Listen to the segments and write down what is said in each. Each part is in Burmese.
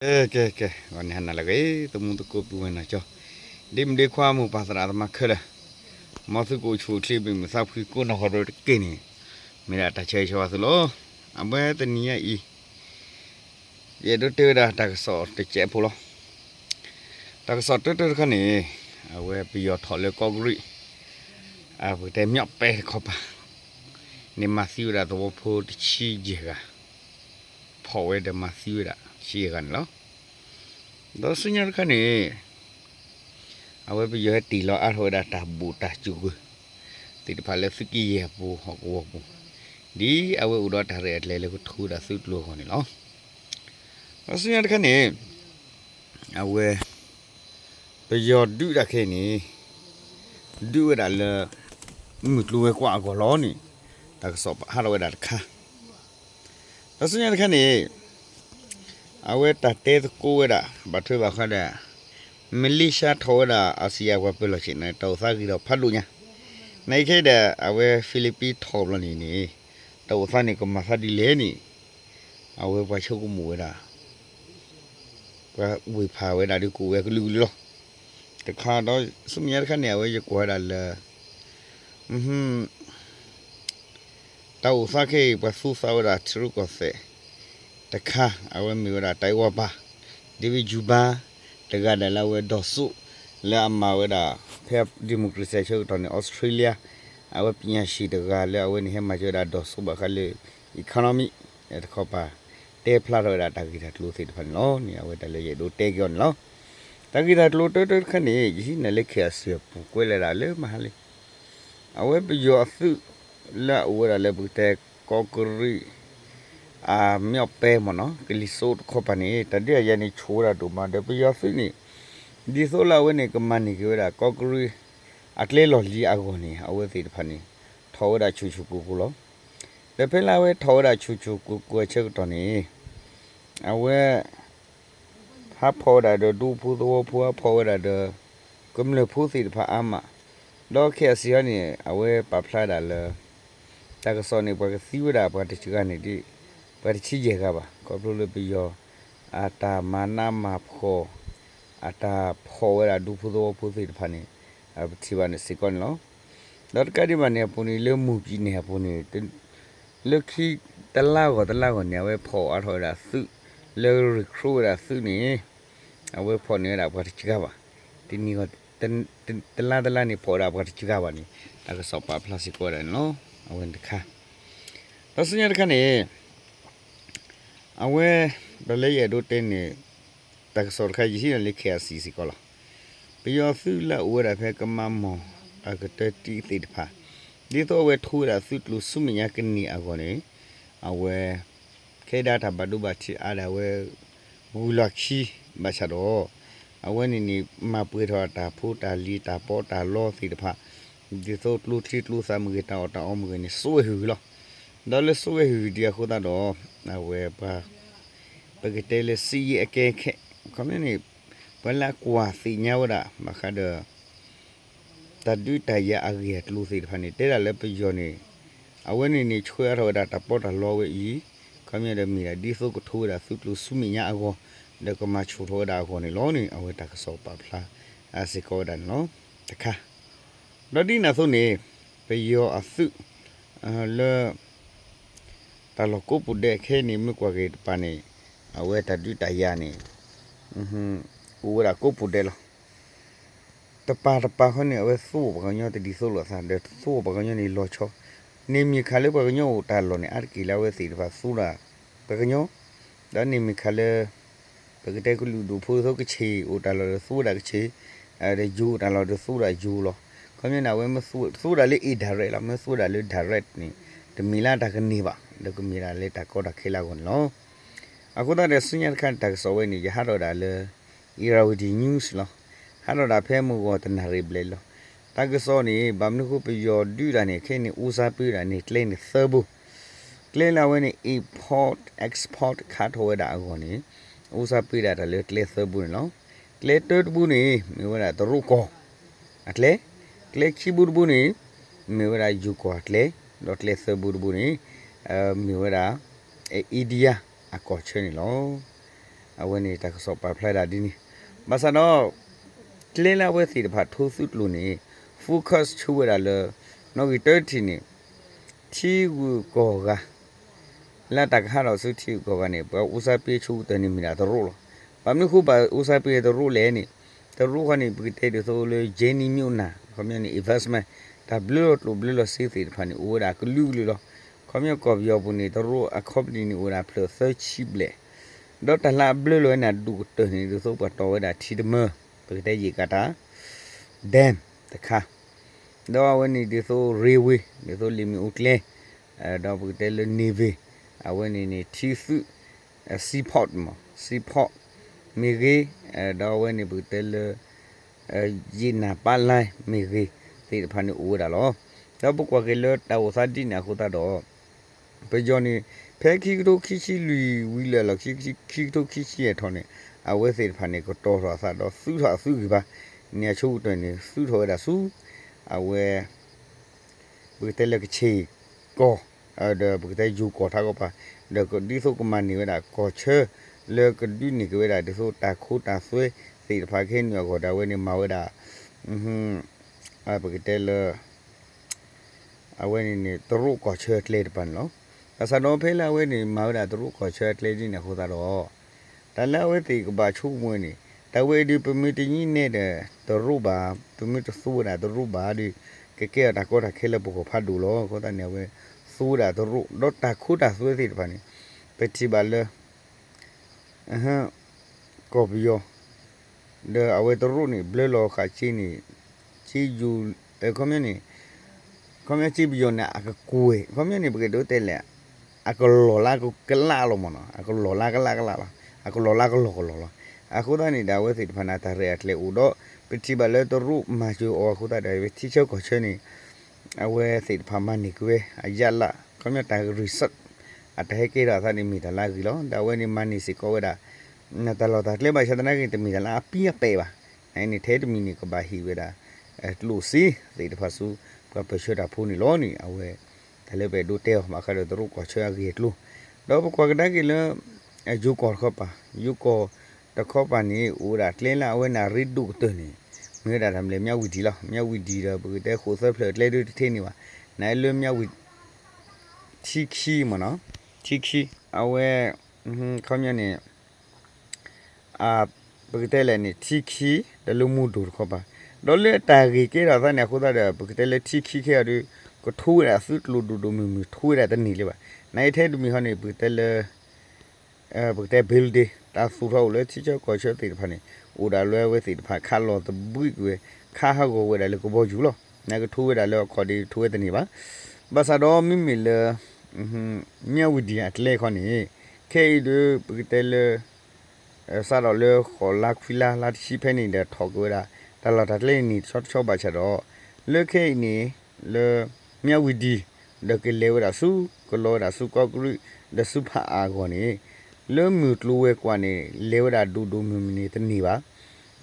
Eh, ke ke, wan hana lagi, temu tu ko puan na cho. Dim de kwa mu pasara ma khara. Ma su ko chu kli bi sa phi ko na horo ke ni. Mera ta che cho su lo. Abe ta ni ya i. Ye do te da ta so te che pu lo. Ta so te te kha ni. Awe pi yo tho le ko gri. A bu te myok pe ko pa. Ni ma siu da to pho chi je ga. Pho we de ma siu da. ရှိရကန်လောတော့စညာခနေအဝဲပြရတီလောအထောဒါတာဘူတာချူတိတဖာလက်စကီရဘူဟောကောဘူဒီအဝဲဥဒတာရဲလဲလေကိုထူတာစုလို့ခေါ်နေလောတော့စညာခနေအဝဲပြရဒူတာခဲနေဒူရလာမြတ်လူဝဲကွာကောလောနေတကစောဟာရဝဲတာခါ တော့စညာခနေအဝဲတတဲကိုဝဲတာဘာထွေးပါခတဲ့မလေးရှားထောတာအာဆီယဝပလို့ရှိနေတော့စားကြည့်တော့ဖတ်လို့ညာနိုင်ခဲ့တဲ့အဝဲဖိလစ်ပီထောလို့နေနေတော့စားနေကမစားဒီလဲနေအဝဲဘာချုပ်ကမဝဲတာဘာဝေဖာဝဲတာဒီကိုဝဲကလူလောတခါတော့စမြရခနဲ့ဝဲရကွာတာလဲอือဟွန်း တော့စားခဲ့ပစူစားဝဲတာထရုကောစေတခါအဝဲမီဝရတိုင်ဝပါဒီဗီဂျူဘာတကဒလာဝဲဒေါ်ဆုလာမဝဲတာဖက်ဒီမိုကရေစီချုပ်တော်နေဩစတြေးလျအဝဲပညာရှိတကလည်းအဝဲနေဟမှာကျတာဒေါ်ဆုဘခလေ economy အဲ့တခေါ်ပါတဲဖလာတော့တာတကီတာတလို့စိတ်ဖန်နော်နေအဝဲတလေရတို့တဲကြောနော်တကီတာတလို့တဲတဲခနေကြီးနေလက်ခေဆပူကွဲလာလေမဟာလေအဝဲပယောအသု လာဝဲရလေဘူတဲကောကရီအာမြောက်ပဲမနော်ကလီဆိုခေါပနီတတရရနေချိုးတာတို့မှာတပရဖိနေဒီဆိုလာဝနေကမနီကြရကောကရီအကလေလော်လီအကောနေအဝဲစီတဖနီထောရချူချူကူကူလောတဖလာဝဲထောရချူချူကူကူချက်တော်နေအဝဲဟာဖော် တာကစောနေဘကစီဝဒဘတချကနေဒီပရချိဂျေကပါကောပလိုပီယောအတာမနာမဖောအတာဖောဝရဒူဖုသောဖုသိတဖာနေအပတိဝနစီကွန်လောလောကဒီမနေပုန်လေမူပြီးနေပုန်လခီတလာကိုတလာကိုနေဝဲဖောအထောရာစုလေရခရူရာစုနေအဝဲဖောနေတာဘတချကပါဒီနီကို we pho ne da ba ti ga ba ti ni go tala tala ni pho da ba ti ga ba ni da ga so pa plus ko da no a we de kha da su nya de kha ne အဝဲဘလဲရတို့တင်းနေတက်စောခါကြီးလေခဲစီစီကောလာပယောစုလာဝရဖဲကမမောအကတတီတိတဖာဒီတော့ဝဲထူရာစုလူစုမညာကနီအကောနေအဝဲခဲဒါတာဘဒုဘချီအားရဝဲဘူလခီမချတော့ အဝဲနေနေမပွေထောတာဖူတာလီတာပေါ်တာလောစီတဖာဒီဆိုလူထီလူစာမကေတာတာအမကေနေဆိုဟူလောဒါလည်းဆိုဟူဒီအခုတော့အဝဲပါပကတဲလစီအကဲခဲခမနေပလာကွာစီညာဝရမခဒတဒူတရအရီတလူစီဖာနေတဲရလည်းပြောနေအဝဲနေနေချွဲရတာတပေါ်တလောဝဲဤခမရမီဒီဆိုကထိုးတာစုလူစုမညာအကော ဒကမချူထောတာကောနေလောနေအဝဲတကစောပါဖလားအစကောဒန်နော်တခါဒဒီနာဆိုနေပယောအစုအလောတလကိုပုဒဲခဲနေမြကွာကေပနေအဝဲတတူတရနေอือဟူဝရကိုပုဒဲလတပါတပါခနေအဝဲဆိုးပကညောတဒီဆိုးလို့ဆန်တဲ့ဆိုးပကညောနေလောချောနေမြခါလေပကညောတာလောနေအကီလာဝဲစီတပါဆူလာပကညောဒါနေမြခါလေ ပကတဲ့ကလူဒူဖိုးဆိုကချေအိုတာလောဆူတာကချေအဲယူတာလောဆူတာယူလောခမင်းနာဝဲမဆူဆူတာလေအီဒါရက်လာမဆူတာလေဒါရက်နေတမီလာတကနေပါဒကမီလာလေတကောတခေလာကွန်လောအခုတော့စညက်ခန်တက်ဆောဝဲနေရဟာတော့ဒါလေအီရာဝဒီနျူးစ်လောဟာတော့ဒါဖဲမှုကောတနာရီဘလေလောတကဆောနေဗမ်နခုပယောဒူတာနေခဲနေဦးစားပေးတာနေကလင်းနေသဘူကလင်းလာဝဲနေ import export ခါထောဝဲတာအကောနေ ဦးစားပေးတာဒါလေကလင်းသဘူနေလောကလင်းတတ်ဘူးနေမြေဝဲတာတရုကောအကလေကလင်းခိဘူးဘူးနေမြေဝဲတာယူကောကလေလောကလင်းသဘူဘူးနေအဲမြေဝဲတာအီဒီယာအကောချနေလောအဝဲနေတာကစောပါဖလိုက်တာဒီနီမဆာတော့ကလင်းလာဝဲစီတဖာထိုးစုလို့နေ focus ချူရလာနော်ဂီ30နေချီကူကောက လာတကဟာတော့စုချီကောကနေပဥစားပြေချူတနေမိတာတော့လို့ဘာမလို့ခုပါဥစားပြေတော့လဲနေတော့ကနေပကိတဲ့ဆိုလေဂျင်းနီမြို့နာခမနီ investment ဒါဘလို့လို့ဘလို့လို့စီစီတဖာနေဥရာကလူလူလို့ခမကောပြောပုန်နေတော့အခေါပလီနေဥရာဖလို့ search ဘလေဒေါ်တလာဘလို့လို့နာဒူတနေဆိုပတ်တော်ဝဲတာချီတမပကိတဲ့ရေကတာ dam တခါတော့ဝနီဒီဆိုရေဝေးဒီဆိုလီမီအိုကလေအဲတော့ဘုတဲလနေဗေ အဝနီနေတီစုစီပေါ့မစီပေါ့မီရီအဲတော့ဝနီဘုတဲလအဲယီနာပါလိုင်းမီရီဒီဖာနေအိုးတာလောတော့ဘကွာကလေတောစာဒီနာခုတာတော့ပေဂျော်နီဖဲခီတိုခီချီလူဝီလာလခီခီခီတိုခီချီရထောင်းနေအဝဲစေဖာနေကိုတော်တော်ဆာတော့စူးထာစူးကြီးပါနေချိုးတွင်နေစူးထော်ရတာစူး awe butele ke chi ko ada bute ju ko tha ko pa de ko di so ko man ni da ko che le ko di ni ko da de so ta khu ta swe si da pha khen yo ko da we ni ma we da hm a bute le awe ni ni tru ko che tle de pan lo asa no phe la we ni ma we da tru ko che tle ni ne ko da ro da la we ti ko ba chu mwe ni တဝဲဒီပမီတကြီးနေတဲ့တရုပါပမီတဆူတာတရုပါဒီကဲကဲတာကောတာခဲလပုကိုဖတ်ဒူလောကောတာနေဝဲ ဆူတာတရုဒေါတာခုတာဆွေးစီတပါနေပတိပါလအဟံကောဘီယောဒေအဝဲတရုနေဘလလောခါချီနေချီယူအကွန်မြူနီကွန်မြူချီဘီယောနာအကကွေကွန်မြူနီဘကေဒိုတဲလေအကလောလာကကလာလောမနောအကလောလာကလာကလာအကလောလာကလောကလောအခုဒါနေတာဝဲစီတဖနာတာရဲအတလေဦးတော့ပတိဘလဲတော့ရူမာချူအောအခုဒါတယ်တိချောကိုချနေ အဝဲစီတဖမနီကွေအယလာကမြတာရီဆက်အတဟဲကေရာသာနေမီတလာကြီးလောဒါဝဲနေမနီစီကိုဝဲတာနတလောတာကလေပါချဒနာကိတမီတလာအပီးပဲပါအဲ့နေထဲတမီနီကဘာဟီဝဲတာအဲလူစီစီတဖဆူပပရှတာဖူနီလောနီအဝဲဒါလည်းပဲဒိုတဲမှာခါတော့ရူကိုချရကြီးလူတော့ကွာကဒါကလေအဂျူကောခပါယူကောတခောပန်နေဦးတာကလင်းလာဝဲနာရိတုတွနေ မြေတာတမလေမြောက်ဝီဒီလားမြောက်ဝီဒီတော့ဘယ်တဲ့ခိုဆက်ဖလက်လဲတူထင်းနေပါနိုင်လွမြောက်ဝီချီခီမနော်ချီခီအဝဲဟင်းခေါမြနေအာဘယ်တဲ့လဲနေချီခီတလူမှုတူခောပါဒေါ်လေတာဂီကေရာသနဲ့ခိုတာဘယ်တဲ့လဲချီခီခဲရကိုထိုးရဆုလူဒူဒူမီမီထိုးရတဲ့နေလေပါနိုင်ထဲတူမီဟောနေဘယ်တဲ့လဲအဲဘယ်တဲ့ဘီလ်ဒီတာဖူထောက်လေချီချောကောချောတေတဖာနေ အိုဒါလွဲဝဲစီတဖာခါလောတဘွိကွေခါဟကောဝဲတယ်လေကိုဘောယူလောနကထိုးဝဲတယ်လေခေါ်ဒီထိုးဝဲတဲ့နေပါဘာသာတော့မိမိလေဟွန်းမြဝဒီအတလေခေါနေခဲဒပကတဲလေဆာတော့လေခေါ်လက်ဖီလာလာရှိဖဲနေတဲ့ထောက်ကွေတာတလာတလေနီရှော့ရှော့ပါချက်တော့လေခဲနေလေမြဝဒီဒကလေဝရဆူကလောရဆူကောကရီဒဆူဖာအာခေါနေ လွမ်မြူတလူဝဲကွာနေလေဝဒဒူဒူမြူနေတနေပါ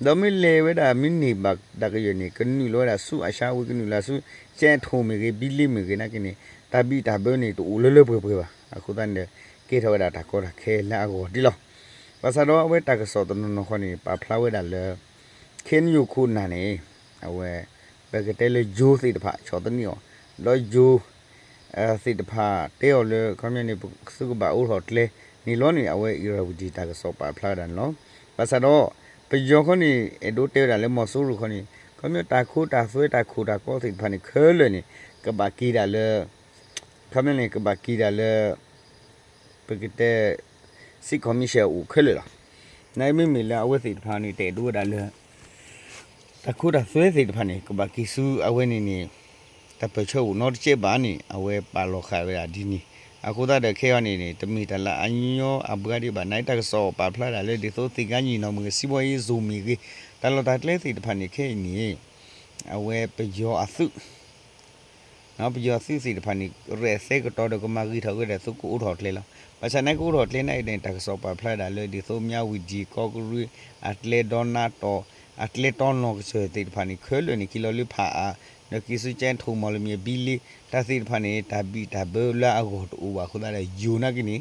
ဒမီလေဝဒမီနီဘတ်ဒကယနေကနူလောဒဆူအရှာဝကနူလာဆူကျဲထုံမေကေဘီလီမေကေနာကနေတဘီတဘနေတူလလပွဲပွဲပါအခုတန်တဲ့ကေထဝဒတာကောတာခဲလာကိုဒီလောပါစတော့အဝဲတကစောတနနခနေပါဖလာဝဲတာလေခင်ယူခုနာနေအဝဲဘကတဲလေဂျိုးစီတဖာချောတနီယောလောဂျိုးအဲစီတဖာတေော်လေခမနေစုကဘာဦးဟော့တလေ နီလောနီအဝဲအီရဝဒီတာကစောပါဖလာဒန်လောပါစတော့ပယောခနီအဒိုတဲတာလေမဆိုးရခနီကမြတာခိုတာဆွဲတာခိုတာကောစိဖာနီခဲလနီကဘာကီဒါလေကမနေကဘာကီဒါလေပကတဲ့စီကမီရှဲဦးခဲလလာနိုင်မမီလာအဝဲစိဖာနီတဲဒိုဒါလေတခိုတာဆွဲစိဖာနီကဘာကီဆူအဝဲနီနီတပချောနော်ချေဘာနီအဝဲပါလောခါဝဲဒီနီ အခုတတဲ့ခဲရနေနေတမီတလာအညောအဘဂဒီဘာနိုင်တက်ဆောပါဖလာတယ်လေဒီသို့တိကညီနော်မစီဘွေးဇူမီကြီးတလတတ်လေစီတဖာနေခဲနေအဝဲပယောအသုနော်ပယောစီစီတဖာနေရဲစဲကတော့ကမကြီးထောက်ခဲ့တဲ့သုကိုဦးတော်လေလားပချနိုင်ကိုတော်လေနိုင်တဲ့တက်ဆောပါဖလာတယ်လေဒီသို့မြဝီဂျီကောကရီအတလေဒေါနာတိုအတလေတောနောကစေတိတဖာနေခဲလွနေကီလိုလီဖာအာ နကိစုချန်ထုံမလမြေဘီလီတာစီဖာနေတာဘီတာဘလာအကိုတူပါခုဒါလေယူနာကိနီ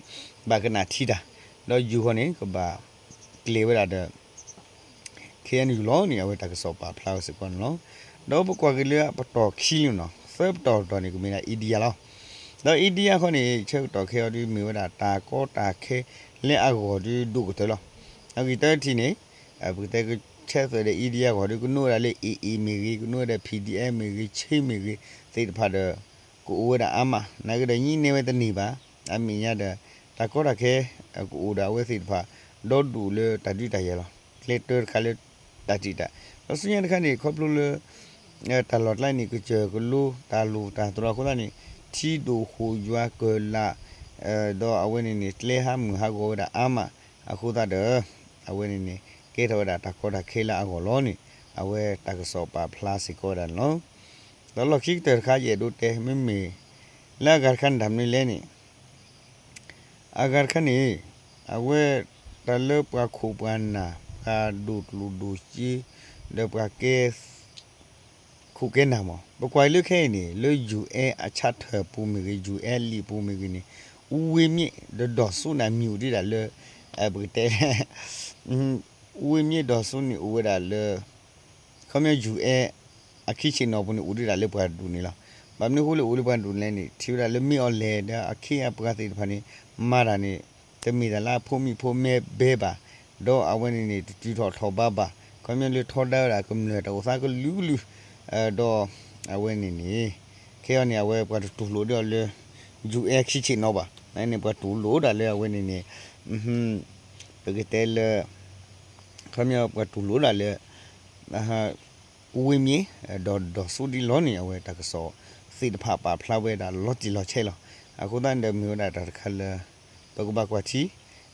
ဘာကနာထီတာတော့ယူခနေကဘာကလေဝရတဲ့ KNU လောနေအဝဲတကစောပါဖလာစကွန်နော်တော့ဘကွာကလေးပတော်ခီလို့နော်ဖက်တော်တော်နေကမင်းအီဒီယာလောတော့အီဒီယာခေါနေချက်တော်ခဲဒီမီဝဒတာကောတာခဲလက်အကောဒီဒုကတလောအခုတတီနေအဘတဲ့ ချက်ဆိုတဲ့အီဒီယာခေါဒီကနိုးရလေအီအီမီကနိုးတဲ့ PDM မီချိမီစိတ်ဖာတဲ့ကိုဝဒအမနာကတဲ့ညီနေဝတဲ့နေပါအမီရတဲ့တာကောတာခဲကိုဒါဝဲစိတ်ဖာဒေါ်ဒူလေတတိတရလောလက်တော်ခါလေတတိတာတော့စညတဲ့ခါနေခေါပလူလေအဲတလော်လိုက်နေကကြကလူတာလူတာတော်ခေါ်နေတီဒိုဟူယွာကလာအဲတော့အဝင်းနေလေဟာမဟာကိုဒါအမအခုတာတဲ့အဝဲနေနေ ကဲတော့တာတခေါ်တာခဲလာအကောလောနေအဝဲတကစောပါဖလာစီကောဒါနော်တော့လခိကတခါရဲ့ဒုတဲမမေလာဂါခန်ဒမ်နေလဲနေအဂါခန်နေအဝဲတလပခုပန်နာအာဒုလူဒုချီလပကဲခုကဲနာမဘကွိုင်လခဲနေလေယူအဲအချတ်ထပူမီယူအဲလီပူမီနေဦးဝေမြင့်ဒေါ်ဆုနာမြူဒီလာလေအဘတဲ ဝိမြေတော်စုန်ဝဒါလေခမယူအဲအခီချင်တော့ဘူးဦးရလေပွားဒူနေလားဘာမလို့ဟိုလေဦးလေပွားဒူလဲနေထီရလေမီအော်လေဒါအခီအပကတိဖာနေမာရာနေတမီဒလာဖိုမီဖိုမဲဘေဘာတော့အဝနေနေတီထော်ထော်ဘာဘာခမလေထော်ဒါရာကမလေတော့စာကလူးလူးအဲတော့အဝနေနေခဲရနေအဝဲပွားတူလို့တော့လေယူအဲခီချင်တော့ပါနိုင်နေပွားတူလို့ဒါလေအဝနေနေဟွန်းပကတဲလေ ခမရပတူလိုလာလေအဟာဝင်းမြေဒေါ်ဒေါ်ဆူဒီလောနေအဝဲတကဆောစီတဖပါဖလာဝဲတာလော့တီလော့ချဲလောအခုတန်ဒမျိုးတာတခါလေပကဘကွာချီ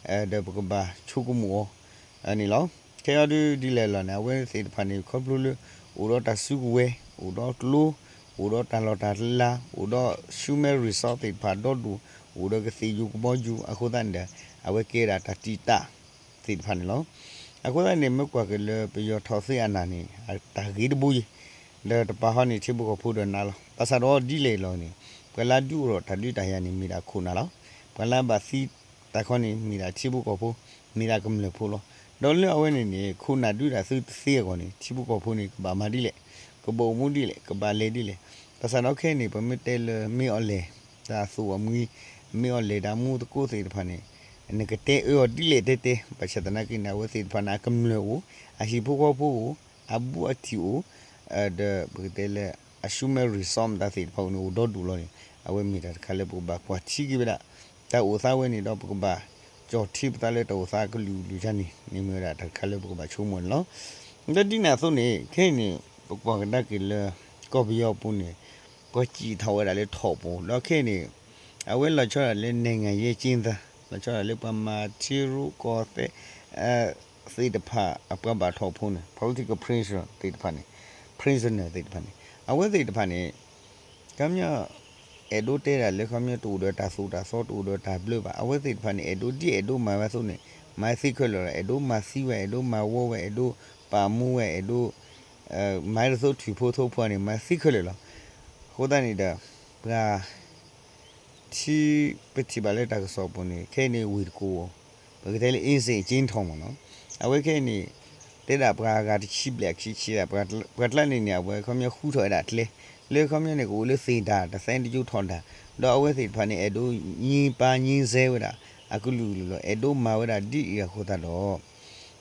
အဲဒပကဘချုကုမောအနီလောခဲရဒီဒီလေလောနေဝဲစီတဖာနေခေါပလူလူဦးတော့တဆုဝဲဦးတော့တလူဦးတော့တန်လောတာလာဦးတော့ရှူမဲရီဆော့တိဖာတော့ဒူဦးတော့ကစီယူကဘောယူအခုတန်ဒအဝဲကေတာတတီတာစီတဖာနေလော အခုလည်းနေမကွာကလေးပြရထော်စီအနာနေတာဂီတဘူးလေတပါဟနေချိဘကိုဖူးတယ်နားလောပစတော့ဒီလေလောနေပလာဒူရောတတိတရနေမိတာခုနာလောပလာဘာစီတခွန်နေမိတာချိဘကိုဖူးမိတာကမလို့ဖူးလောဒေါ်လအဝဲနေနေခုနာဒူတာစီစီကောနေချိဘကိုဖူးနေဘာမဒီလေကဘုံမှုဒီလေကဘာလေဒီလေပစတော့ခဲနေပမတဲလမီအော်လေဒါဆူအမီမီအော်လေဒါမှုတကိုစီတဖာနေ ne ke te o dile te te pa cha tana ki na wo se pa na kam le o a shi pho ko pho abu ati o de bu te le assume resom da se pho no do du lo ni a we mi da kha le bu ba kwa chi ki ba da o sa we ni do bu ba ကြော်တိပတလဲတော့စားကလူလူချန်နေနေမရတာခါလဲဘကချုံမလောဒတိနာဆိုနေခဲနေပပကဒကလကောဘီယောပုန်နေပချီထောရလဲထောပုံလောခဲနေအဝဲလောချောရလဲနိုင်ငံရဲ့ကျင်းသား လချောလေပမာချီရူကောတဲ့အဲစိတ်တဖအပဘာထောက်ဖုန်း political pressure တိတ်တဖနေ prisoner တိတ်တဖနေအဝဲစိတ်တဖနေကမ်းမြအဒိုတဲရလေခမ်းမြတူတော့တာဆိုတာဆော့တူတော့တာဘလပါအဝဲစိတ်တဖနေအဒိုဒီအဒိုမာဝဆုနေမိုက်စိခွလောအဒိုမာစီဝဲအဒိုမာဝဝဲအဒိုပါမူဝဲအဒိုအဲမိုက်ဆိုထီဖိုးထိုးဖွားနေမိုက်စိခွလောဟိုတန်နေတာဘာ ချီပတိပါလက်တာကစောပွန်နေခဲနေဝီကိုဘယ်ကလေးအင်းစိချင်းထုံမနော်အဝဲခဲနေတဲ့တာပကာကတချီဘလက်ချီချီတာပကာပကာလက်နေနေအဝဲခမခူးထော်တာတလေလေခမနေကိုလေစေတာတဆိုင်တကျထွန်တာတော့အဝဲစိဖာနေအဒိုညီပါညီစဲဝတာအခုလူလူလောအဒိုမာဝတာဒီရခိုတာတော့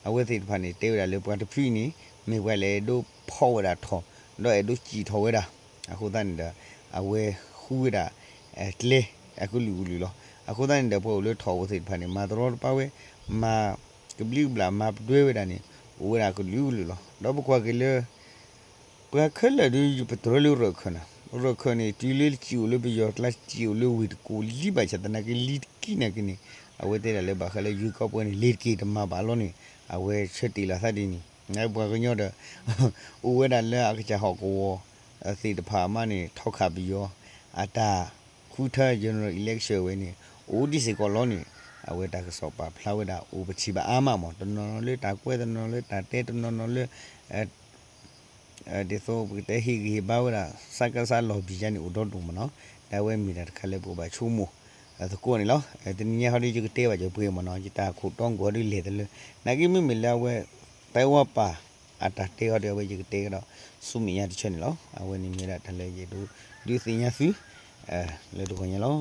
အဝဲစိဖာနေတဲဝတာလေပကာတဖိနေမေဝဲလေဒိုဖောဝတာထောတော့အဒိုကြည်ထောဝတာအခုတန်တာအဝဲခူးတာအဲတလေ အခုလူလူလောအခုတိုင်းတဲ့ဖို့လို့ထော်ဖို့စိတ်ဖာနေမာတော်ပါဝဲမာကဘလီဘလာမာတွေးဝဲတာနေဝဲတာကလူလူလောတော့ဘကွာကလေပကခဲလေဒီပထရလူရခနာရခနေတီလီချီူလဘယောကလတ်ချီူလဝီကိုလီဘချတနာကလီကိနကိနေအဝဲတဲ့လေဘာခလေယူကောပွဲနေလေကီတမဘာလို့နေအဝဲချက်တီလာသတိနေနိုင်ဘွားကညော့တဲ့ဦးဝဲတာလဲအခချဟောကောအစီတဖာမနေထောက်ခပြီးရောအတာ kuta general election we ni odc colony awe ta ka sopa flower da obachi ba ama mo tono le ta kwe tono le ta te tono le de so te hi gi ba wa sa ka sa lo bi ja ni odo dum no ta we mi da ka le bo ba chu mo သကောနီလောအတနည်းဟာဒီကတေဝကြပွေမနောจิตာခုတောင်းကိုရီလေတယ်နာကိမိမလာဝဲတိုင်ဝပါအတတေဟောတယ်ဝဲကြတေကတော့စုမီရတချက်နီလောအဝဲနေမြရတလဲရေတို့ဒီစင်ရစီ အဲလေတို့ခွန်ရလော